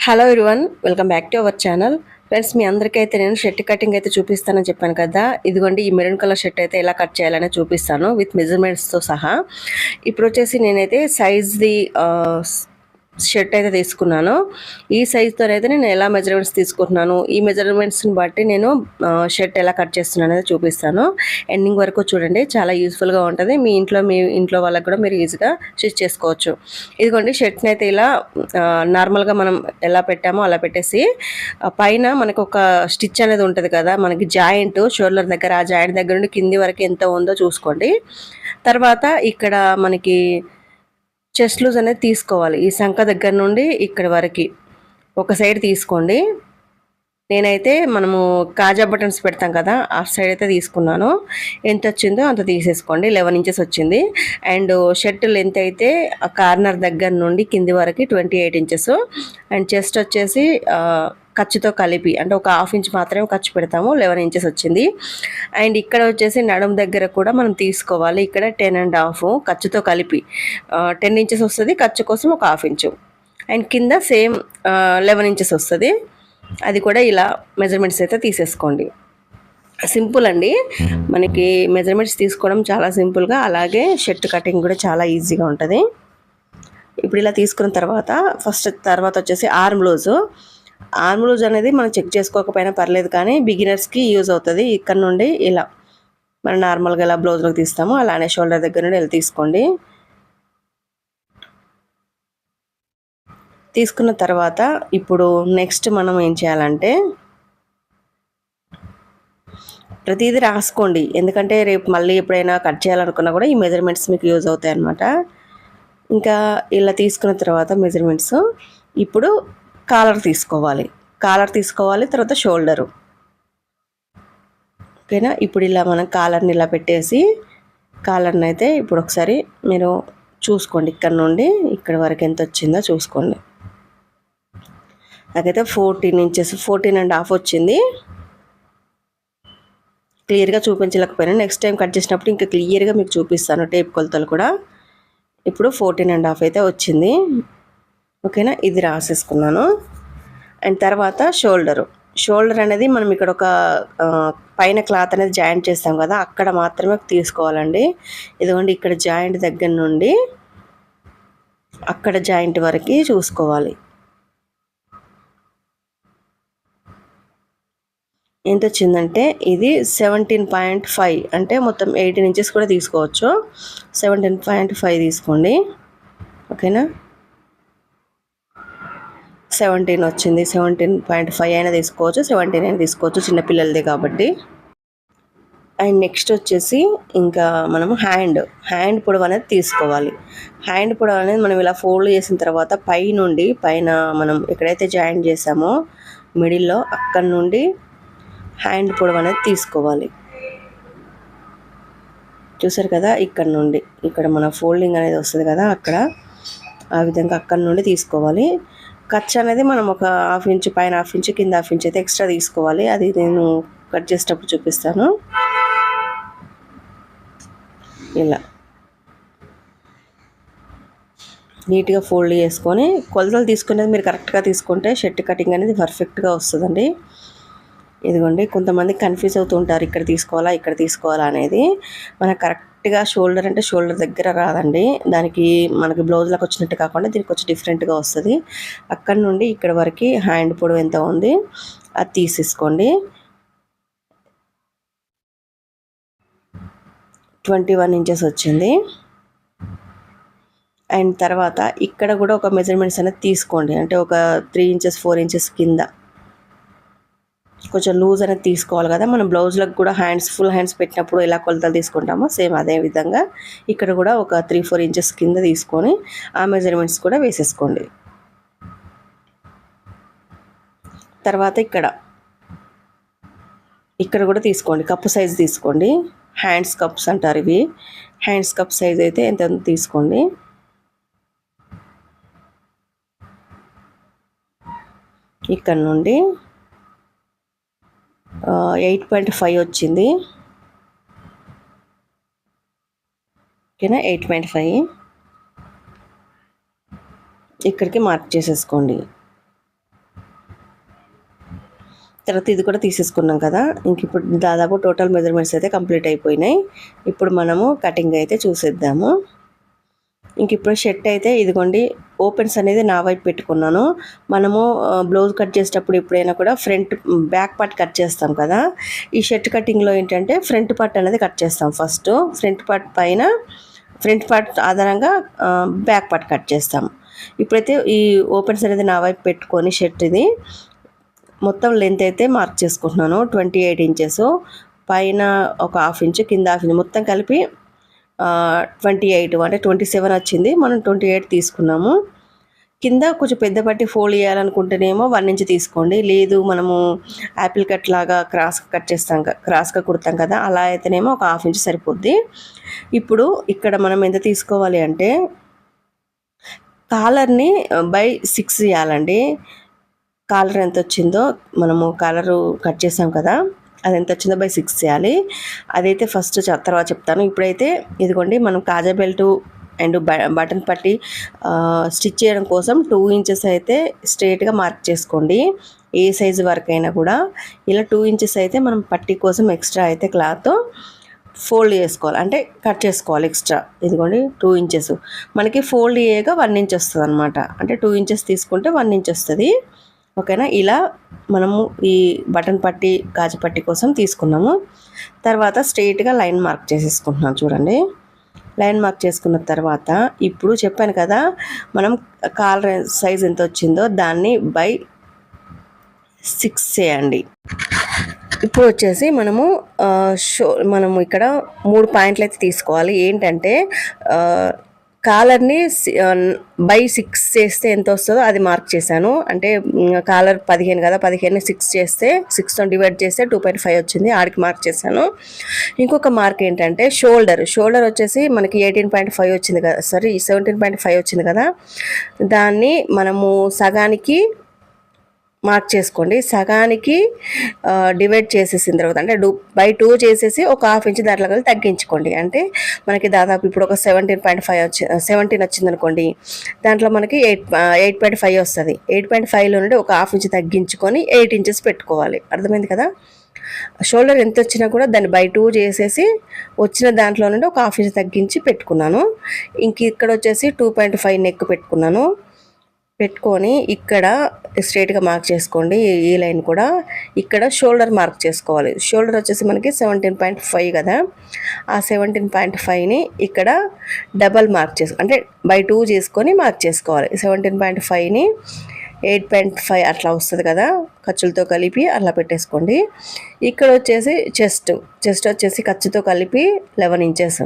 Hello everyone welcome back to our channel friends మీ అందరికైతే నేను shirt cutting అయితే చూపిస్తానని చెప్పాను కదా. ఇదిగోండి ఈ మెరూన్ కలర్ షర్ట్ అయితే ఎలా కట్ చేయాలని చూపిస్తాను విత్ మెజర్మెంట్స్తో సహా. ఇప్పుడు వచ్చేసి నేనైతే సైజ్ది షర్ట్ అయితే తీసుకున్నాను. ఈ సైజ్తో అయితే నేను ఎలా మెజర్మెంట్స్ తీసుకుంటున్నాను? ఈ మెజర్మెంట్స్ని బట్టి నేను షర్ట్ ఎలా కట్ చేస్తున్నాను అనేది చూపిస్తాను. ఎండింగ్ వరకు చూడండి. చాలా యూస్ఫుల్గా ఉంటుంది. మీ ఇంట్లో మీ ఇంట్లో వాళ్ళకి కూడా మీరు ఈజీగా స్టిచ్ చేసుకోవచ్చు. ఇదిగోండి షర్ట్ని అయితే ఇలా నార్మల్గా మనం ఎలా పెట్టామో అలా పెట్టేసి పైన మనకు ఒక స్టిచ్ అనేది ఉంటుంది కదా? మనకి జాయింట్ షోల్డర్ దగ్గర ఆ జాయింట్ దగ్గర నుండి కింది వరకు ఎంత ఉందో చూసుకోండి. తర్వాత ఇక్కడ మనకి చెస్ట్ లూజ్ అనేది తీసుకోవాలి. ఈ శంఖ దగ్గర నుండి ఇక్కడి వరకు ఒక సైడ్ తీసుకోండి. నేనైతే మనము కాజా బటన్స్ పెడతాం కదా ఆ సైడ్ అయితే తీసుకున్నాను. ఎంత వచ్చిందో అంత తీసేసుకోండి. లెవెన్ ఇంచెస్ వచ్చింది. అండ్ షర్ట్ లెంత్ అయితే కార్నర్ దగ్గర నుండి కింది వరకు twenty eight inches. And chest వచ్చేసి ఖర్చుతో కలిపి అంటే ఒక హాఫ్ ఇంచ్ మాత్రమే ఖర్చు పెడతాము లెవెన్ ఇంచెస్ వచ్చింది. అండ్ ఇక్కడ వచ్చేసి నడుము దగ్గర కూడా మనం తీసుకోవాలి. ఇక్కడ టెన్ అండ్ హాఫ్ ఖర్చుతో కలిపి. టెన్ ఇంచెస్ వస్తుంది ఖర్చు కోసం ఒక హాఫ్ ఇంచు. అండ్ కింద సేమ్ లెవెన్ ఇంచెస్ వస్తుంది. అది కూడా ఇలా మెజర్మెంట్స్ అయితే తీసేసుకోండి. సింపుల్ అండి. మనకి మెజర్మెంట్స్ తీసుకోవడం చాలా సింపుల్గా అలాగే షర్ట్ కటింగ్ కూడా చాలా ఈజీగా ఉంటుంది. ఇప్పుడు ఇలా తీసుకున్న తర్వాత ఫస్ట్ తర్వాత వచ్చేసి ఆర్మ్ లూజు. ఆర్మ్ లూజ్ అనేది మనం చెక్ చేసుకోకపోయినా పర్లేదు కానీ బిగినర్స్కి యూజ్ అవుతుంది ఇక్కడ నుండి ఇలా. మనం నార్మల్గా ఇలా బ్లౌజ్లోకి తీస్తాము అలానే షోల్డర్ దగ్గర నుండి వెళ్ళి తీసుకోండి. తీసుకున్న తర్వాత ఇప్పుడు నెక్స్ట్ మనం ఏం చేయాలంటే ప్రతిదీ రాసుకోండి. ఎందుకంటే రేపు మళ్ళీ ఎప్పుడైనా కట్ చేయాలనుకున్నా కూడా ఈ మెజర్మెంట్స్ మీకు యూజ్ అవుతాయి అన్నమాట ఇంకా ఇలా తీసుకున్న తర్వాత మెజర్మెంట్స్. ఇప్పుడు కాలర్ తీసుకోవాలి. కాలర్ తీసుకోవాలి తర్వాత షోల్డరు. ఓకేనా? ఇప్పుడు ఇలా మనం కాలర్ని ఇలా పెట్టేసి కాలర్ని అయితే ఇప్పుడు ఒకసారి మీరు చూసుకోండి. ఇక్కడ నుండి ఇక్కడ వరకు ఎంత వచ్చిందో చూసుకోండి. నాకైతే fourteen inches fourteen and half వచ్చింది. క్లియర్గా చూపించలేకపోయినా. నెక్స్ట్ టైం కట్ చేసినప్పుడు ఇంకా క్లియర్గా మీకు చూపిస్తాను టేప్ కొలతలు కూడా. ఇప్పుడు ఫోర్టీన్ అండ్ హాఫ్ అయితే వచ్చింది. ఓకేనా? ఇది రాసేసుకున్నాను. అండ్ తర్వాత షోల్డరు. షోల్డర్ అనేది మనం ఇక్కడ ఒక పైన క్లాత్ అనేది జాయింట్ చేస్తాం కదా అక్కడ మాత్రమే తీసుకోవాలండి. ఇదిగోండి ఇక్కడ జాయింట్ దగ్గర నుండి అక్కడ జాయింట్ వరకు చూసుకోవాలి. ఎంత వచ్చిందంటే ఇది సెవెంటీన్ పాయింట్ ఫైవ్ అంటే మొత్తం ఎయిటీన్ ఇంచెస్ కూడా తీసుకోవచ్చు. సెవెంటీన్ పాయింట్ ఫైవ్ తీసుకోండి. ఓకేనా? సెవెంటీన్ వచ్చింది. సెవెంటీన్ పాయింట్ ఫైవ్ అయినా తీసుకోవచ్చు. సెవెంటీన్ అయినా తీసుకోవచ్చు. చిన్నపిల్లలది కాబట్టి. అండ్ నెక్స్ట్ వచ్చేసి ఇంకా మనము హ్యాండ్ హ్యాండ్ పొడవు అనేది తీసుకోవాలి. హ్యాండ్ పొడవు అనేది మనం ఇలా ఫోల్డ్ చేసిన తర్వాత పై నుండి పైన మనం ఎక్కడైతే జాయిన్ చేసామో మిడిల్లో అక్కడ నుండి హ్యాండ్ పొడవు అనేది తీసుకోవాలి. చూసారు కదా? ఇక్కడ నుండి. ఇక్కడ మన ఫోల్డింగ్ అనేది వస్తుంది కదా? అక్కడ. ఆ విధంగా అక్కడ నుండి తీసుకోవాలి. ఖర్చు అనేది మనం ఒక హాఫ్ ఇంచ్ పైన హాఫ్ ఇంచ్ కింద హాఫ్ ఇంచ్ అయితే ఎక్స్ట్రా తీసుకోవాలి. అది నేను కట్ చేసేటప్పుడు చూపిస్తాను. ఇలా. నీట్గా ఫోల్డ్ చేసుకొని కొలతలు తీసుకునేది మీరు కరెక్ట్గా తీసుకుంటే షర్ట్ కటింగ్ అనేది పర్ఫెక్ట్గా వస్తుందండి. ఇదిగోండి కొంతమంది కన్ఫ్యూజ్ అవుతుంటారు ఇక్కడ తీసుకోవాలా ఇక్కడ తీసుకోవాలా అనేది. మనకు కరెక్ట్ కరెక్ట్గా షోల్డర్ అంటే షోల్డర్ దగ్గర రాదండి. దానికి మనకి బ్లౌజ్లకు వచ్చినట్టు కాకుండా దీనికి వచ్చి డిఫరెంట్గా వస్తుంది. అక్కడ నుండి ఇక్కడ వరకు హ్యాండ్ పొడవు ఎంత ఉంది అది తీసేసుకోండి. ట్వంటీ వన్ ఇంచెస్ వచ్చింది. అండ్ తర్వాత ఇక్కడ కూడా ఒక మెజర్మెంట్స్ అనేది తీసుకోండి. అంటే ఒక త్రీ ఇంచెస్ ఫోర్ ఇంచెస్ కింద. కొంచెం లూజ్ అనేది తీసుకోవాలి కదా. మనం బ్లౌజ్లకు కూడా హ్యాండ్స్ ఫుల్ హ్యాండ్స్ పెట్టినప్పుడు ఎలా కొలతలు తీసుకుంటామో సేమ్ అదే విధంగా ఇక్కడ కూడా ఒక త్రీ ఫోర్ ఇంచెస్ కింద తీసుకొని ఆ మెజర్మెంట్స్ కూడా వేసేసుకోండి. తర్వాత ఇక్కడ ఇక్కడ కూడా తీసుకోండి. కప్పు సైజ్ తీసుకోండి. హ్యాండ్స్ కప్స్ అంటారు ఇవి. హ్యాండ్స్ కప్ సైజ్ అయితే ఎంత తీసుకోండి. ఇక్కడ నుండి ఎయిట్ పాయింట్ ఫైవ్ వచ్చింది. ఓకేనా? Eight point five. ఇక్కడికి మార్క్ చేసేసుకోండి. తర్వాత ఇది కూడా తీసేసుకున్నాం కదా. ఇంక ఇప్పుడు దాదాపు టోటల్ మెజర్మెంట్స్ అయితే కంప్లీట్ అయిపోయినాయి. ఇప్పుడు మనము కటింగ్ అయితే చూసేద్దాము. ఇంక ఇప్పుడు షర్ట్ అయితే ఇదిగోండి ఓపెన్స్ అనేది నా వైపు పెట్టుకున్నాను. మనము బ్లౌజ్ కట్ చేసేటప్పుడు ఎప్పుడైనా కూడా ఫ్రంట్ బ్యాక్ పార్ట్ కట్ చేస్తాం కదా. ఈ షర్ట్ కటింగ్లో ఏంటంటే ఫ్రంట్ పార్ట్ అనేది కట్ చేస్తాం ఫస్ట్ ఫ్రంట్ పార్ట్ పైన ఫ్రంట్ పార్ట్ ఆధారంగా బ్యాక్ పార్ట్ కట్ చేస్తాం. ఇప్పుడైతే ఈ ఓపెన్స్ అనేది నా వైపు పెట్టుకొని షర్ట్ ఇది మొత్తం లెంత్ అయితే మార్క్ చేసుకుంటున్నాను. ట్వంటీ ఎయిట్ ఇంచెస్ పైన ఒక హాఫ్ ఇంచ్ కింద హాఫ్ ఇంచ్ మొత్తం కలిపి ట్వంటీ ఎయిట్ అంటే ట్వంటీ సెవెన్ వచ్చింది. మనం ట్వంటీ ఎయిట్ తీసుకున్నాము. కింద కొంచెం పెద్ద పట్టి ఫోల్డ్ చేయాలనుకుంటేనేమో వన్ ఇంచ్ తీసుకోండి. లేదు మనము యాపిల్ కట్ లాగా క్రాస్ కట్ చేస్తాం క్రాస్గా కుడతాం కదా అలా అయితేనేమో ఒక హాఫ్ ఇంచ్ సరిపోద్ది. ఇప్పుడు ఇక్కడ మనం ఎంత తీసుకోవాలి అంటే కాలర్ని బై సిక్స్ చేయాలండి. కాలర్ ఎంత వచ్చిందో మనము కాలరు కట్ చేసాం కదా అది ఎంత వచ్చిందో బై సిక్స్ చేయాలి. అదైతే ఫస్ట్ తర్వాత చెప్తాను. ఇప్పుడైతే ఇదిగోండి మనం కాజా బెల్ట్ అండ్ బటన్ పట్టి స్టిచ్ చేయడం కోసం టూ ఇంచెస్ అయితే స్ట్రేట్గా మార్క్ చేసుకోండి. ఏ సైజు వరకు అయినా కూడా. ఇలా టూ ఇంచెస్ అయితే మనం పట్టి కోసం ఎక్స్ట్రా అయితే క్లాత్ ఫోల్డ్ చేసుకోవాలి. అంటే కట్ చేసుకోవాలి ఎక్స్ట్రా. ఇదిగోండి టూ ఇంచెస్. మనకి ఫోల్డ్ చేయగా వన్ ఇంచ్ వస్తుంది అనమాట అంటే టూ ఇంచెస్ తీసుకుంటే వన్ ఇంచ్ వస్తుంది. ఓకేనా? ఇలా మనము ఈ బటన్ పట్టి గాజు పట్టి కోసం తీసుకున్నాము. తర్వాత స్ట్రెయిట్గా లైన్ మార్క్ చేసేసుకుంటున్నాం చూడండి. లైన్ మార్క్ చేసుకున్న తర్వాత ఇప్పుడు చెప్పాను కదా మనం కాల్ సైజ్ ఎంత వచ్చిందో దాన్ని బై సిక్స్ చేయండి. ఇప్పుడు వచ్చేసి మనము షో మనము ఇక్కడ మూడు పాయింట్లు అయితే తీసుకోవాలి. ఏంటంటే కాలర్ని సి- బై సిక్స్ చేస్తే ఎంత వస్తుందో అది మార్క్ చేశాను. అంటే కాలర్ పదిహేను కదా పదిహేను సిక్స్ చేస్తే సిక్స్తో డివైడ్ చేస్తే టూ పాయింట్ ఫైవ్ వచ్చింది ఆడికి మార్క్ చేశాను. ఇంకొక మార్క్ ఏంటంటే షోల్డర్. షోల్డర్ వచ్చేసి మనకి ఎయిటీన్ పాయింట్ ఫైవ్ వచ్చింది కదా సారీ సెవెంటీన్ పాయింట్ ఫైవ్ వచ్చింది కదా. దాన్ని మనము సగానికి మార్క్ చేసుకోండి. సగానికి డివైడ్ చేసేసిన తర్వాత అంటే డూ బై టూ చేసేసి ఒక హాఫ్ ఇంచ్ దాంట్లో కలిసి తగ్గించుకోండి. అంటే మనకి దాదాపు ఇప్పుడు ఒక సెవెంటీన్ పాయింట్ ఫైవ్ వచ్చి సెవెంటీన్ వచ్చింది అనుకోండి దాంట్లో మనకి ఎయిట్ ఎయిట్ పాయింట్ ఫైవ్ వస్తుంది. ఎయిట్ పాయింట్ ఫైవ్లో నుండి ఒక హాఫ్ ఇంచ్ తగ్గించుకొని ఎయిట్ ఇంచెస్ పెట్టుకోవాలి. అర్థమైంది కదా? షోల్డర్ ఎంత వచ్చినా కూడా దాన్ని బై టూ చేసేసి వచ్చిన దాంట్లో నుండి ఒక హాఫ్ ఇంచ్ తగ్గించి పెట్టుకున్నాను. ఇంక ఇక్కడ వచ్చేసి టూ పాయింట్ ఫైవ్ నెక్ పెట్టుకున్నాను. పెట్టుకొని ఇక్కడ స్ట్రేట్గా మార్క్ చేసుకోండి. ఈ- లైన్ కూడా ఇక్కడ షోల్డర్ మార్క్ చేసుకోవాలి. షోల్డర్ వచ్చేసి మనకి సెవెంటీన్ పాయింట్ ఫైవ్ కదా. ఆ సెవెంటీన్ పాయింట్ ఫైవ్ని ఇక్కడ డబల్ మార్క్ చేసు అంటే బై టూ చేసుకొని మార్క్ చేసుకోవాలి. సెవెంటీన్ పాయింట్ ఫైవ్ని ఎయిట్ పాయింట్ ఫైవ్ అట్లా వస్తుంది కదా. ఖర్చులతో కలిపి అట్లా పెట్టేసుకోండి. ఇక్కడ వచ్చేసి చెస్ట్ చెస్ట్ వచ్చేసి ఖర్చుతో కలిపి లెవెన్ ఇంచెస్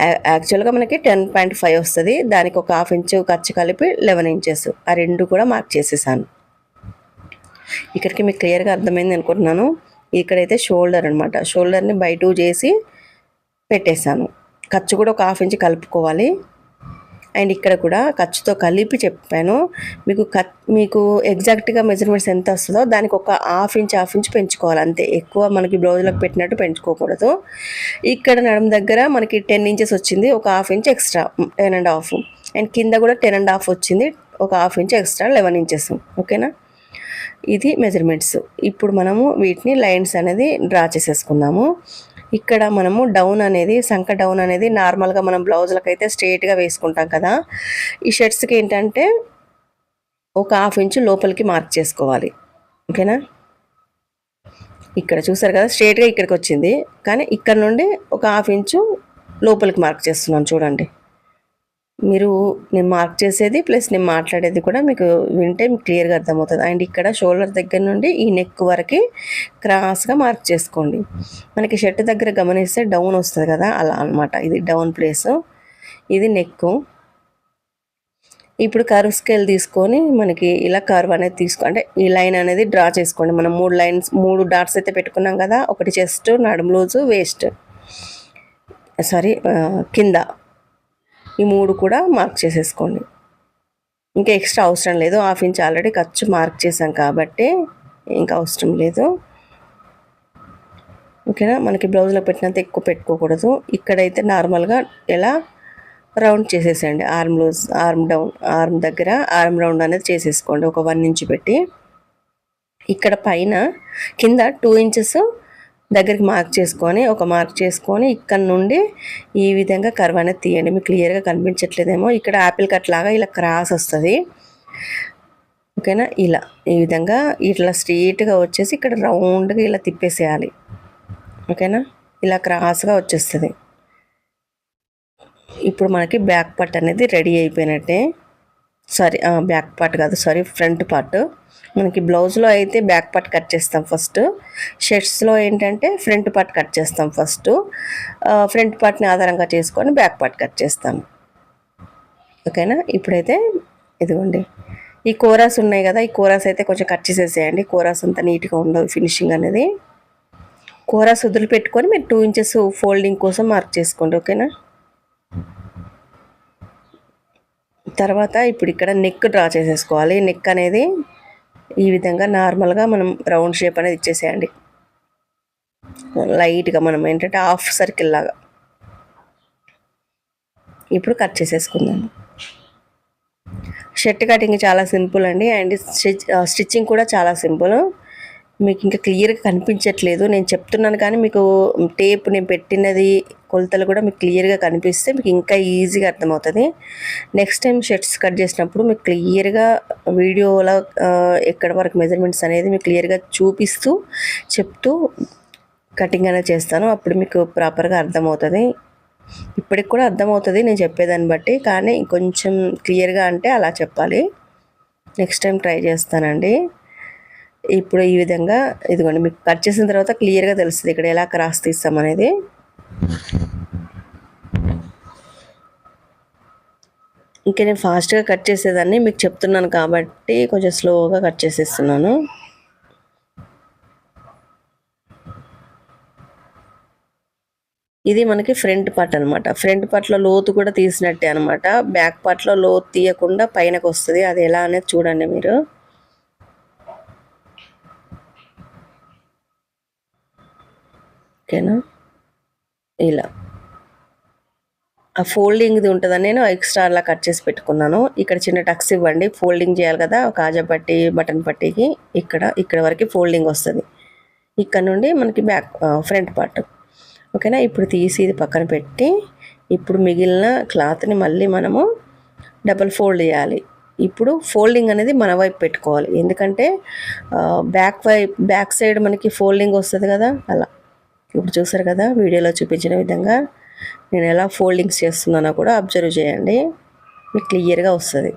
యాక్చువల్గా మనకి టెన్ పాయింట్ ఫైవ్ వస్తుంది. దానికి ఒక హాఫ్ ఇంచు ఖర్చు కలిపి లెవెన్ ఇంచెస్ ఆ రెండు కూడా మార్క్ చేసేసాను. ఇక్కడికి మీకు క్లియర్గా అర్థమైంది అనుకుంటున్నాను. ఇక్కడైతే షోల్డర్ అనమాట షోల్డర్ని బై టూ చేసి పెట్టేశాను. ఖర్చు కూడా ఒక హాఫ్ ఇంచ్ కలుపుకోవాలి. అండ్ ఇక్కడ కూడా ఖర్చుతో కలిపి చెప్పాను. మీకు కట్ మీకు ఎగ్జాక్ట్గా మెజర్మెంట్స్ ఎంత వస్తుందో దానికి ఒక హాఫ్ ఇంచ్ హాఫ్ ఇంచ్ పెంచుకోవాలి. అంతే ఎక్కువ మనకి బ్లౌజ్లకు పెట్టినట్టు పెంచుకోకూడదు. ఇక్కడ నడుము దగ్గర మనకి టెన్ ఇంచెస్ వచ్చింది ఒక half inch extra ten and half and కింద కూడా టెన్ అండ్ హాఫ్ వచ్చింది ఒక half inch extra eleven inches ఓకేనా? ఇది మెజర్మెంట్స్ ఇప్పుడు మనము వీటిని లైన్స్ అనేది డ్రా చేసేసుకుందాము. ఇక్కడ మనము డౌన్ అనేది సంక డౌన్ అనేది నార్మల్గా మనం బ్లౌజులకు అయితే స్ట్రైట్గా వేసుకుంటాం కదా. ఈ షర్ట్స్కి ఏంటంటే ఒక హాఫ్ ఇంచు లోపలికి మార్క్ చేసుకోవాలి. ఓకేనా? ఇక్కడ చూసారు కదా స్ట్రేట్గా ఇక్కడికి వచ్చింది కానీ ఇక్కడ నుండి ఒక హాఫ్ ఇంచు లోపలికి మార్క్ చేస్తున్నాను చూడండి. మీరు నేను మార్క్ చేసేది ప్లస్ నేను మాట్లాడేది కూడా మీకు వింటే మీకు క్లియర్గా అర్థమవుతుంది. అండ్ ఇక్కడ షోల్డర్ దగ్గర నుండి ఈ నెక్ వరకు క్రాస్గా మార్క్ చేసుకోండి. మనకి షర్ట్ దగ్గర గమనిస్తే డౌన్ వస్తుంది కదా అలా అన్నమాట. ఇది డౌన్ ప్లేస్ ఇది నెక్ ఇప్పుడు కర్వ్ స్కేల్ తీసుకొని మనకి ఇలా కర్వ్ అనేది తీసుకో అంటే ఈ లైన్ అనేది డ్రా చేసుకోండి. మనం మూడు లైన్స్ మూడు డాట్స్ అయితే పెట్టుకున్నాం కదా ఒకటి చెస్ట్ నడుము లూజు వేస్ట్ సారీ కింద. ఈ మూడు కూడా మార్క్ చేసేసుకోండి. ఇంకా ఎక్స్ట్రా అవసరం లేదు. హాఫ్ ఇంచ్ ఆల్రెడీ ఖర్చు మార్క్ చేసాం కాబట్టి ఇంకా అవసరం లేదు. ఓకేనా? మనకి బ్లౌజ్లో పెట్టినంత ఎక్కువ పెట్టుకోకూడదు. ఇక్కడైతే నార్మల్గా ఎలా రౌండ్ చేసేసేయండి. Arm loose arm down arm దగ్గర ఆర్మ్ రౌండ్ అనేది చేసేసుకోండి. ఒక వన్ ఇంచ్ పెట్టి. ఇక్కడ పైన కింద టూ ఇంచెస్ దగ్గరికి మార్క్ చేసుకొని ఒక మార్క్ చేసుకొని ఇక్కడ నుండి ఈ విధంగా కర్వ్ అనేది తీయండి. మీకు క్లియర్గా కనిపించట్లేదేమో. ఇక్కడ యాపిల్ కట్ లాగా ఇలా క్రాస్ వస్తుంది. ఓకేనా ఇలా. ఈ విధంగా ఇట్లా స్ట్రీట్గా వచ్చేసి ఇక్కడ రౌండ్గా ఇలా తిప్పేసేయాలి. ఓకేనా ఇలా క్రాస్గా వచ్చేస్తుంది. ఇప్పుడు మనకి బ్యాక్ పార్ట్ అనేది రెడీ అయిపోయినట్టే. సారీ బ్యాక్ పార్ట్ కాదు. సారీ ఫ్రంట్ పార్ట్ మనకి బ్లౌజ్లో అయితే బ్యాక్ పార్ట్ కట్ చేస్తాం ఫస్ట్ షర్ట్స్లో ఏంటంటే ఫ్రంట్ పార్ట్ కట్ చేస్తాం ఫస్ట్ ఫ్రంట్ పార్ట్ని ఆధారంగా చేసుకొని బ్యాక్ పార్ట్ కట్ చేస్తాం. ఓకేనా ఇప్పుడైతే ఇదిగోండి. ఈ కోరాస్ ఉన్నాయి కదా ఈ కోరాస్ అయితే కొంచెం కట్ చేసేసేయండి. కోరాస్ అంతా నీట్గా ఉండదు ఫినిషింగ్ అనేది. కోరాస్ వదిలిపెట్టుకొని మీరు టూ ఇంచెస్ ఫోల్డింగ్ కోసం మార్క్ చేసుకోండి. ఓకేనా తర్వాత ఇప్పుడు ఇక్కడ నెక్ డ్రా చేసేసుకోవాలి. నెక్ అనేది ఈ విధంగా నార్మల్గా మనం రౌండ్ షేప్ అనేది ఇచ్చేసేయండి. లైట్గా మనం ఏంటంటే హాఫ్ సర్కిల్ లాగా. ఇప్పుడు కట్ చేసేసుకుందాం. షర్ట్ కటింగ్ చాలా సింపుల్ అండి. అండ్ స్టిచ్ స్టిచ్చింగ్ కూడా చాలా సింపుల్. మీకు ఇంకా క్లియర్గా కనిపించట్లేదు. నేను చెప్తున్నాను కానీ మీకు టేప్ నేను పెట్టినది కొలతలు కూడా మీకు క్లియర్గా కనిపిస్తే మీకు ఇంకా ఈజీగా అర్థమవుతుంది. నెక్స్ట్ టైం షర్ట్స్ కట్ చేసినప్పుడు మీకు క్లియర్గా వీడియోలో ఎక్కడ వరకు మెజర్మెంట్స్ అనేది మీకు క్లియర్గా చూపిస్తూ చెప్తూ కటింగ్ అనేది చేస్తాను. అప్పుడు మీకు ప్రాపర్గా అర్థమవుతుంది. ఇప్పటికి కూడా అర్థమవుతుంది నేను చెప్పేదాన్ని బట్టి. కానీ కొంచెం క్లియర్గా అంటే అలా చెప్పాలి. నెక్స్ట్ టైం ట్రై చేస్తానండి. ఇప్పుడు ఈ విధంగా ఇదిగోండి మీకు కట్ చేసిన తర్వాత క్లియర్గా తెలుస్తుంది. ఇక్కడ ఎలా క్రాస్ తీస్తామనేది. ఇంకా నేను ఫాస్ట్గా కట్ చేసేదాన్ని మీకు చెప్తున్నాను కాబట్టి కొంచెం స్లోగా కట్ చేసేస్తున్నాను. ఇది మనకి ఫ్రంట్ పార్ట్ అనమాట ఫ్రంట్ పార్ట్లో లోతు కూడా తీసినట్టే అనమాట బ్యాక్ పార్ట్లో లోతు తీయకుండా పైనకు వస్తుంది. అది ఎలా అనేది చూడండి మీరు. ఓకేనా? ఇలా. ఆ ఫోల్డింగ్ది ఉంటుందని నేను ఎక్స్ట్రా అలా కట్ చేసి పెట్టుకున్నాను. ఇక్కడ చిన్న టక్స్ ఇవ్వండి. ఫోల్డింగ్ చేయాలి కదా. కాజా పట్టి బటన్ పట్టికి ఇక్కడ ఇక్కడ వరకు ఫోల్డింగ్ వస్తుంది. ఇక్కడ నుండి మనకి బ్యాక్ ఫ్రంట్ పార్ట్. ఓకేనా? ఇప్పుడు తీసి ఇది పక్కన పెట్టి ఇప్పుడు మిగిలిన క్లాత్ని మళ్ళీ మనము డబల్ ఫోల్డ్ చేయాలి. ఇప్పుడు ఫోల్డింగ్ అనేది మన వైపు పెట్టుకోవాలి. ఎందుకంటే బ్యాక్ వైపు బ్యాక్ సైడ్ మనకి ఫోల్డింగ్ వస్తుంది కదా. అలా. ఇప్పుడు చూసారు కదా వీడియోలో చూపించిన విధంగా నేను ఎలా ఫోల్డింగ్స్ చేస్తున్నానో కూడా అబ్జర్వ్ చేయండి. మీకు క్లియర్గా వస్తుంది.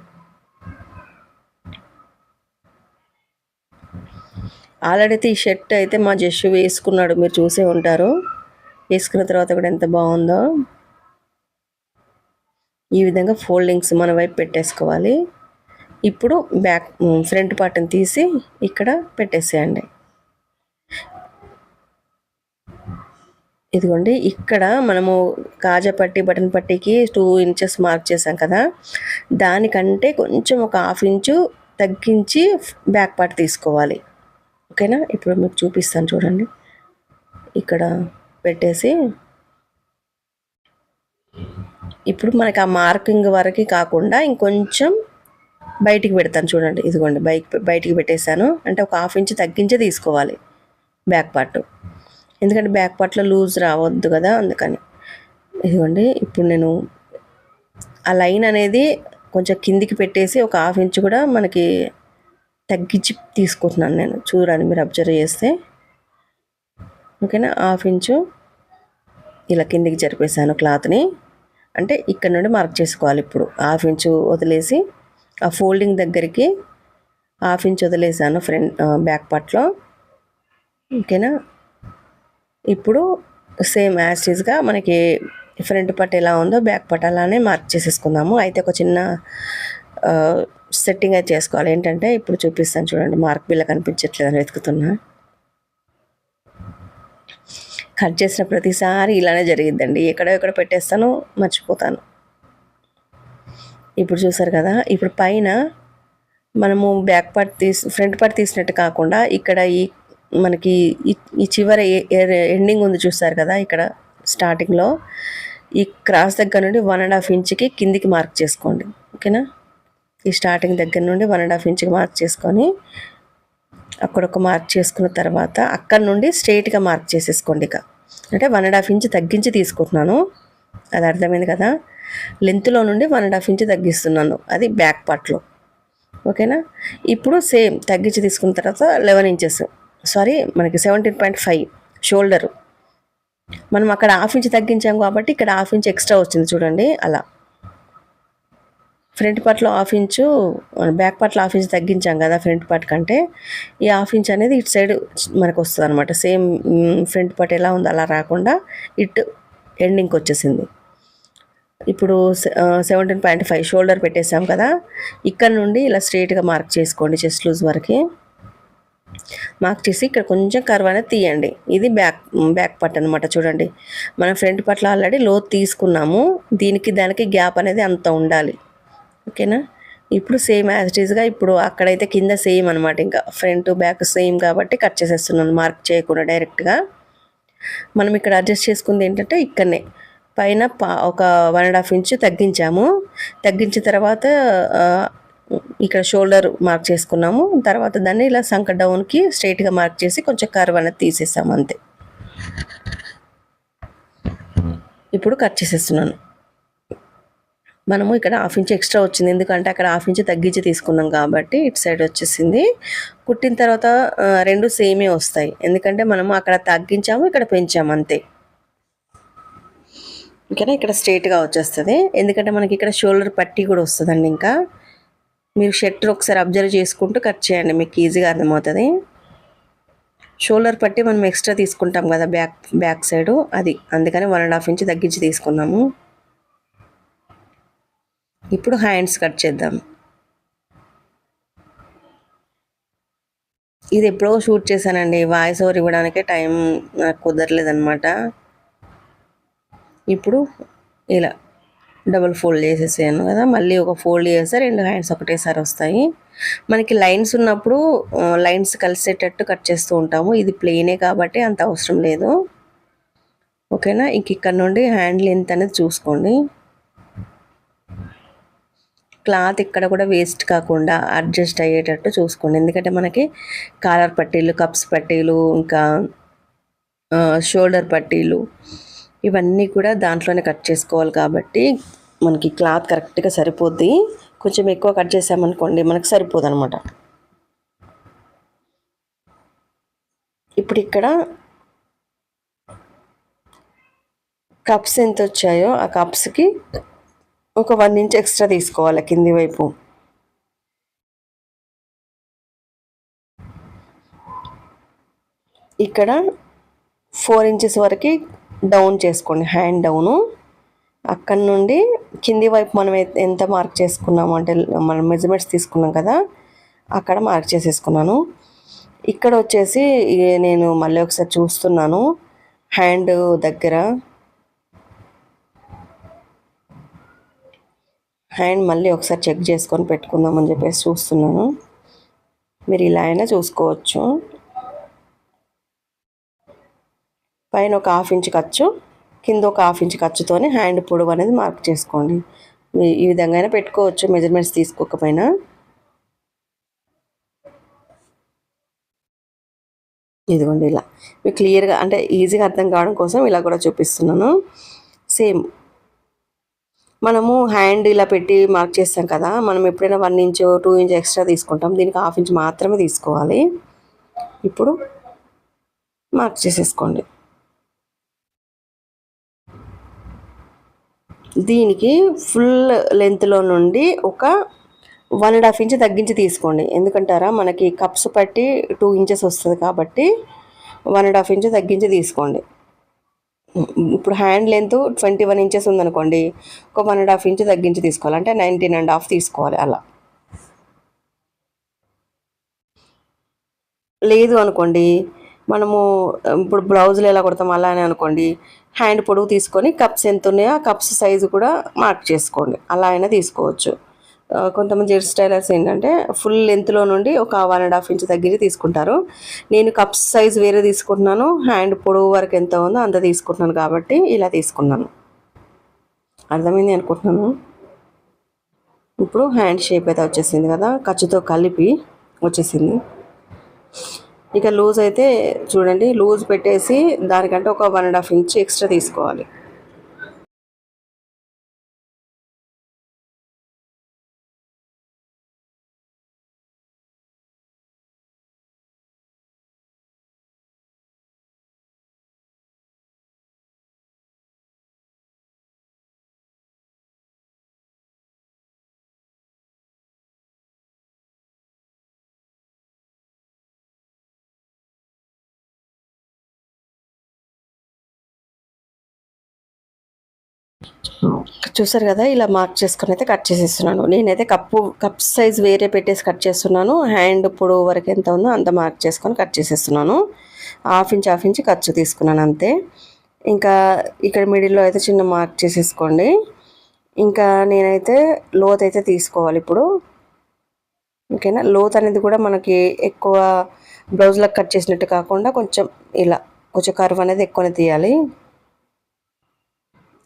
ఆల్రెడీ అయితే ఈ షర్ట్ అయితే మా జస్సు వేసుకున్నాడు మీరు చూసే ఉంటారు. వేసుకున్న తర్వాత కూడా ఎంత బాగుందో. ఈ విధంగా ఫోల్డింగ్స్ మన వైపు పెట్టేసుకోవాలి. ఇప్పుడు బ్యాక్ ఫ్రంట్ పార్ట్ని తీసి ఇక్కడ పెట్టేసేయండి. ఇదిగోండి ఇక్కడ మనము కాజా పట్టి బటన్ పట్టికి టూ ఇంచెస్ మార్క్ చేసాం కదా. దానికంటే కొంచెం ఒక హాఫ్ ఇంచు తగ్గించి బ్యాక్ పార్ట్ తీసుకోవాలి. ఓకేనా? ఇప్పుడు మీకు చూపిస్తాను చూడండి. ఇక్కడ పెట్టేసి ఇప్పుడు మనకి ఆ మార్కింగ్ వరకు కాకుండా ఇంకొంచెం బయటికి పెడతాను చూడండి. ఇదిగోండి బైక్ బయటికి పెట్టేశాను. అంటే ఒక హాఫ్ ఇంచ్ తగ్గించే తీసుకోవాలి బ్యాక్ పార్ట్. ఎందుకంటే బ్యాక్ పార్ట్లో లూజ్ రావద్దు కదా అందుకని. ఇదిగోండి ఇప్పుడు నేను ఆ లైన్ అనేది కొంచెం కిందికి పెట్టేసి ఒక హాఫ్ ఇంచ్ కూడా మనకి తగ్గించి తీసుకుంటున్నాను నేను. చూడండి మీరు అబ్జర్వ్ చేస్తే. ఓకేనా హాఫ్ ఇంచు ఇలా కిందికి జరిపేసాను క్లాత్ని అంటే ఇక్కడ నుండి మార్క్ చేసుకోవాలి ఇప్పుడు. హాఫ్ ఇంచు వదిలేసి ఆ ఫోల్డింగ్ దగ్గరికి హాఫ్ ఇంచ్ వదిలేసాను ఫ్రంట్ బ్యాక్ పార్ట్లో ఓకేనా ఇప్పుడు సేమ్ యాస్టీస్గా మనకి ఫ్రంట్ పట్ ఎలా ఉందో బ్యాక్ పట్ అలానే మార్క్ చేసేసుకుందాము. అయితే ఒక చిన్న సెట్టింగ్ అయితే చేసుకోవాలి. ఏంటంటే ఇప్పుడు చూపిస్తాను చూడండి మార్క్ బిల్ల కనిపించట్లేదని వెతుకుతున్నా. కట్ చేసిన ప్రతిసారి ఇలానే జరిగిద్దండి. ఎక్కడో ఎక్కడ పెట్టేస్తాను మర్చిపోతాను. ఇప్పుడు చూసారు కదా ఇప్పుడు పైన మనము బ్యాక్ పార్ట్ తీసి ఫ్రంట్ పార్ట్ తీసినట్టు కాకుండా ఇక్కడ ఈ మనకి ఈ చివరి ఎండింగ్ ఉంది చూస్తారు కదా ఇక్కడ స్టార్టింగ్లో ఈ క్రాస్ దగ్గర నుండి వన్ అండ్ హాఫ్ ఇంచ్కి కిందికి మార్క్ చేసుకోండి. ఓకేనా? ఈ స్టార్టింగ్ దగ్గర నుండి వన్ అండ్ హాఫ్ ఇంచ్కి మార్క్ చేసుకొని అక్కడ ఒక మార్క్ చేసుకున్న తర్వాత అక్కడ నుండి స్ట్రైట్గా మార్క్ చేసేసుకోండి ఇక. అంటే వన్ అండ్ హాఫ్ ఇంచ్ తగ్గించి తీసుకుంటున్నాను. అది అర్థమైంది కదా? లెంత్లో నుండి వన్ అండ్ హాఫ్ ఇంచ్ తగ్గిస్తున్నాను. అది బ్యాక్ పార్ట్లో ఓకేనా? ఇప్పుడు సేమ్ తగ్గించి తీసుకున్న తర్వాత లెవెన్ ఇంచెస్ సారీ మనకి సెవెంటీన్ పాయింట్ ఫైవ్ షోల్డరు మనం అక్కడ హాఫ్ ఇంచ్ తగ్గించాం కాబట్టి ఇక్కడ హాఫ్ ఇంచ్ ఎక్స్ట్రా వచ్చింది చూడండి అలా. ఫ్రంట్ పార్ట్లో హాఫ్ ఇంచు బ్యాక్ పార్ట్లో హాఫ్ ఇంచ్ తగ్గించాం కదా ఫ్రంట్ పార్ట్ కంటే. ఈ హాఫ్ ఇంచ్ అనేది ఇటు సైడ్ మనకు వస్తుంది అనమాట సేమ్ ఫ్రంట్ పార్ట్ ఎలా ఉందో అలా రాకుండా ఇటు ఎండింగ్కి వచ్చేసింది. ఇప్పుడు సెవెంటీన్ పాయింట్ ఫైవ్ షోల్డర్ పెట్టేసాం కదా ఇక్కడ నుండి ఇలా స్ట్రేట్గా మార్క్ చేసుకోండి చెస్ట్ లూజ్ వరకు. మార్క్ చేసి ఇక్కడ కొంచెం కర్వ్ అనేది తీయండి. ఇది బ్యాక్ బ్యాక్ పార్ట్ అనమాట చూడండి. మనం ఫ్రంట్ పార్ట్లో ఆల్రెడీ లోతు తీసుకున్నాము. దీనికి దానికి గ్యాప్ అనేది అంత ఉండాలి. ఓకేనా? ఇప్పుడు సేమ్ యాజ్ ఇట్ ఈస్గా ఇప్పుడు అక్కడైతే కింద సేమ్ అనమాట ఇంకా. ఫ్రంట్ బ్యాక్ సేమ్ కాబట్టి కట్ చేసేస్తున్నాను మార్క్ చేయకుండా డైరెక్ట్గా మనం ఇక్కడ అడ్జస్ట్ చేసుకుంది ఏంటంటే ఇక్కడనే. పైన పా ఒక వన్ అండ్ హాఫ్ ఇంచ్ తగ్గించాము. తగ్గించిన తర్వాత ఇక్కడ షోల్డర్ మార్క్ చేసుకున్నాము. తర్వాత దాన్ని ఇలా సంక డౌన్కి స్ట్రైట్గా మార్క్ చేసి కొంచెం కర్వ్ అనేది తీసేసాము అంతే. ఇప్పుడు కట్ చేసేస్తున్నాను. మనము ఇక్కడ హాఫ్ ఇంచ్ ఎక్స్ట్రా వచ్చింది. ఎందుకంటే అక్కడ హాఫ్ ఇంచ్ తగ్గించి తీసుకున్నాం కాబట్టి ఇటు సైడ్ వచ్చేసింది. కుట్టిన తర్వాత రెండు సేమే వస్తాయి. ఎందుకంటే మనము అక్కడ తగ్గించాము ఇక్కడ పెంచాము అంతే. ఇంకా ఇక్కడ స్ట్రైట్గా వచ్చేస్తుంది. ఎందుకంటే మనకి ఇక్కడ షోల్డర్ పట్టీ కూడా వస్తుందండి ఇంకా. మీరు షర్ట్ ఒకసారి అబ్జర్వ్ చేసుకుంటూ కట్ చేయండి మీకు ఈజీగా అర్థమవుతుంది. షోల్డర్ పట్టి మనం ఎక్స్ట్రా తీసుకుంటాం కదా బ్యాక్ బ్యాక్ సైడ్ అది అందుకని వన్ అండ్ హాఫ్ ఇంచ్ తగ్గించి తీసుకున్నాము. ఇప్పుడు హ్యాండ్స్ కట్ చేద్దాం. ఇది ఎప్పుడో షూట్ చేశానండి వాయిస్ ఓవర్ ఇవ్వడానికే టైం నాకు కుదరలేదనమాట ఇప్పుడు ఇలా డబుల్ ఫోల్డ్ చేసేసాను కదా. మళ్ళీ ఒక ఫోల్డ్ చేస్తే రెండు హ్యాండ్స్ ఒకటేసారి వస్తాయి. మనకి లైన్స్ ఉన్నప్పుడు లైన్స్ కలిసేటట్టు కట్ చేస్తూ ఉంటాము. ఇది ప్లెయినే కాబట్టి అంత అవసరం లేదు. ఓకేనా? ఇంక ఇక్కడ నుండి హ్యాండ్ లెంత్ అనేది చూసుకోండి. క్లాత్ ఇక్కడ కూడా వేస్ట్ కాకుండా అడ్జస్ట్ అయ్యేటట్టు చూసుకోండి. ఎందుకంటే మనకి కాలర్ పట్టీలు కప్స్ పట్టీలు ఇంకా షోల్డర్ పట్టీలు ఇవన్నీ కూడా దాంట్లోనే కట్ చేసుకోవాలి కాబట్టి మనకి క్లాత్ కరెక్ట్గా సరిపోద్ది. కొంచెం ఎక్కువ కట్ చేసామనుకోండి మనకు సరిపోదు అనమాట ఇప్పుడు ఇక్కడ కప్స్ ఎంత వచ్చాయో ఆ కప్స్కి ఒక వన్ ఇంచ్ ఎక్స్ట్రా తీసుకోవాలి కింది వైపు. ఇక్కడ ఫోర్ ఇంచెస్ వరకు డౌన్ చేసుకోండి. Hand down. అక్కడ నుండి కింది వైపు మనం ఎంత మార్క్ చేసుకున్నాము అంటే మనం మెజర్మెంట్స్ తీసుకున్నాం కదా అక్కడ మార్క్ చేసేసుకున్నాను. ఇక్కడ వచ్చేసి నేను మళ్ళీ ఒకసారి చూస్తున్నాను. హ్యాండ్ దగ్గర. హ్యాండ్ మళ్ళీ ఒకసారి చెక్ చేసుకొని పెట్టుకుందాం అని చెప్పేసి చూస్తున్నాను. మీరు ఇలా అయినా చూసుకోవచ్చు. పైన ఒక హాఫ్ ఇంచ్ ఖర్చు. కింద ఒక హాఫ్ ఇంచ్ ఖర్చుతోనే హ్యాండ్ పొడవు అనేది మార్క్ చేసుకోండి. మీ- ఈ విధంగా అయినా పెట్టుకోవచ్చు మెజర్మెంట్స్ తీసుకోకపోయినా. ఇదిగోండి ఇలా. మీకు క్లియర్గా అంటే ఈజీగా అర్థం కావడం కోసం ఇలా కూడా చూపిస్తున్నాను. సేమ్. మనము హ్యాండ్ ఇలా పెట్టి మార్క్ చేస్తాం కదా మనం ఎప్పుడైనా one inch two inch extra తీసుకుంటాం. దీనికి హాఫ్ ఇంచ్ మాత్రమే తీసుకోవాలి. ఇప్పుడు మార్క్ చేసేసుకోండి. దీనికి ఫుల్ లెంత్లో నుండి ఒక వన్ అండ్ హాఫ్ ఇంచ్ తగ్గించి తీసుకోండి. ఎందుకంటారా? మనకి కప్స్ పట్టి టూ ఇంచెస్ వస్తుంది కాబట్టి వన్ అండ్ హాఫ్ ఇంచ్ తగ్గించి తీసుకోండి. ఇప్పుడు hand length twenty one inches ఉందనుకోండి ఒక వన్ అండ్ హాఫ్ ఇంచ్ తగ్గించి తీసుకోవాలి. అంటే నైన్టీన్ అండ్ హాఫ్ తీసుకోవాలి అలా. లేదు అనుకోండి మనము ఇప్పుడు బ్లౌజులు ఎలా కుడతాం? అలానే అనుకోండి హ్యాండ్ పొడవు తీసుకొని కప్స్ ఎంత ఉన్నాయో ఆ కప్స్ సైజు కూడా మార్క్ చేసుకోండి. అలా అయినా తీసుకోవచ్చు. కొంతమంది జెంట్స్ స్టైలర్స్ ఏంటంటే ఫుల్ లెంత్లో నుండి ఒక వన్ అండ్ హాఫ్ ఇంచ్ దగ్గర తీసుకుంటారు. నేను కప్స్ సైజ్ వేరే తీసుకుంటున్నాను హ్యాండ్ పొడవు వరకు ఎంత ఉందో అంత తీసుకుంటున్నాను కాబట్టి ఇలా తీసుకున్నాను. అర్థమైంది అనుకుంటున్నాను? ఇప్పుడు హ్యాండ్ షేప్ అయితే వచ్చేసింది కదా ఖర్చుతో కలిపి వచ్చేసింది. ఇక లూజ్ అయితే చూడండి లూజ్ పెట్టేసి దానికంటే ఒక one and half inch extra తీసుకోవాలి. చూసారు కదా ఇలా మార్క్ చేసుకుని అయితే కట్ చేసేస్తున్నాను. నేనైతే కప్పు కప్ సైజ్ వేరే పెట్టేసి కట్ చేస్తున్నాను. హ్యాండ్ పొడవు వరకు ఎంత ఉందో అంత మార్క్ చేసుకొని కట్ చేసేస్తున్నాను. హాఫ్ ఇంచ్ హాఫ్ ఇంచ్ ఖర్చు తీసుకున్నాను అంతే. ఇంకా ఇక్కడ మిడిల్లో అయితే చిన్న మార్క్ చేసేసుకోండి. ఇంకా నేనైతే లోత్ అయితే తీసుకోవాలి ఇప్పుడు. ఓకేనా లోత్ అనేది కూడా మనకి ఎక్కువ బ్లౌజ్లకు కట్ చేసినట్టు కాకుండా కొంచెం ఇలా కొంచెం కర్వ్ అనేది ఎక్కువనే తీయాలి.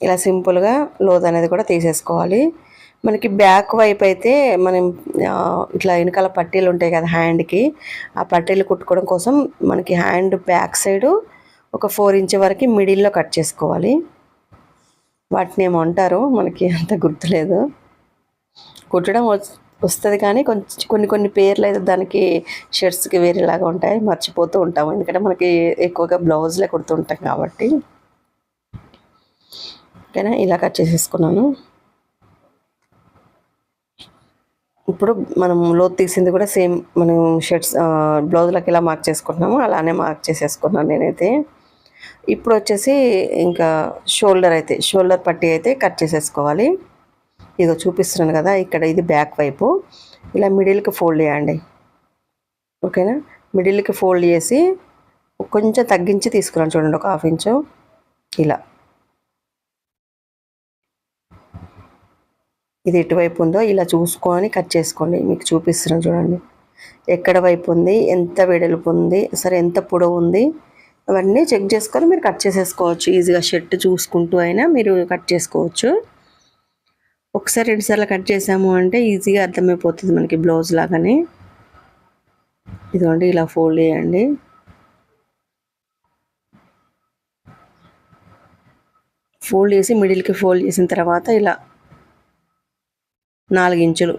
ఇలా సింపుల్గా లోత్ అనేది కూడా తీసేసుకోవాలి. మనకి బ్యాక్ వైపు అయితే మనం ఇట్లా వెనకాల పట్టీలు ఉంటాయి కదా హ్యాండ్కి ఆ పట్టీలు కుట్టుకోవడం కోసం మనకి హ్యాండ్ బ్యాక్ సైడు ఒక ఫోర్ ఇంచ్ వరకు మిడిల్లో కట్ చేసుకోవాలి. వాటిని ఏమో మనకి అంత గుర్తులేదు. కుట్టడం వస్తుంది కానీ కొంచెం కొన్ని కొన్ని పేర్లు అయితే దానికి షర్ట్స్కి వేరేలాగా ఉంటాయి. మర్చిపోతూ ఉంటాము. ఎందుకంటే మనకి ఎక్కువగా బ్లౌజ్లే కుడుతుంటాం కాబట్టి. ఓకేనా? ఇలా కట్ చేసేసుకున్నాను. ఇప్పుడు మనం లోతు తీసింది కూడా సేమ్ మనం షర్ట్స్ బ్లౌజ్లకు ఇలా మార్క్ చేసుకుంటున్నాము అలానే మార్క్ చేసేసుకున్నాను నేనైతే. ఇప్పుడు వచ్చేసి ఇంకా షోల్డర్ అయితే షోల్డర్ పట్టి అయితే కట్ చేసేసుకోవాలి. ఇదో చూపిస్తున్నాను కదా ఇక్కడ ఇది బ్యాక్ వైపు. ఇలా మిడిల్కి ఫోల్డ్ చేయండి. ఓకేనా? మిడిల్కి ఫోల్డ్ చేసి కొంచెం తగ్గించి తీసుకున్నాను చూడండి ఒక హాఫ్ ఇంచు. ఇలా. ఇది ఎటువైపు ఉందో ఇలా చూసుకొని కట్ చేసుకోండి. మీకు చూపిస్తున్నాను చూడండి. ఎక్కడ వైపు ఉంది ఎంత వెడల్పు ఉంది సరే ఎంత పొడవు ఉంది అవన్నీ చెక్ చేసుకొని మీరు కట్ చేసేసుకోవచ్చు. ఈజీగా షర్ట్ చూసుకుంటూ అయినా మీరు కట్ చేసుకోవచ్చు. ఒకసారి రెండుసార్లు కట్ చేసాము అంటే ఈజీగా అర్థమైపోతుంది మనకి బ్లౌజ్ లాగానే. ఇదిగోండి ఇలా ఫోల్డ్ చేయండి. ఫోల్డ్ చేసి మిడిల్కి ఫోల్డ్ చేసిన తర్వాత ఇలా నాలుగించులు.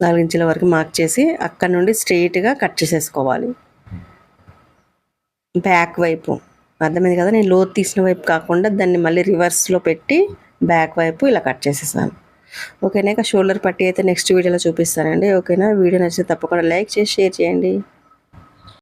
నాలుగించుల వరకు మార్క్ చేసి అక్కడ నుండి స్ట్రెయిట్గా కట్ చేసేసుకోవాలి. బ్యాక్ వైపు. అర్థమైంది కదా? నేను లోతు తీసిన వైపు కాకుండా దాన్ని మళ్ళీ రివర్స్లో పెట్టి బ్యాక్ వైపు ఇలా కట్ చేసేసాను. ఓకేనా ఇక షోల్డర్ పట్టి అయితే నెక్స్ట్ వీడియోలో చూపిస్తానండి. ఓకేనా వీడియో నచ్చితే తప్పకుండా లైక్ చేసి షేర్ చేయండి.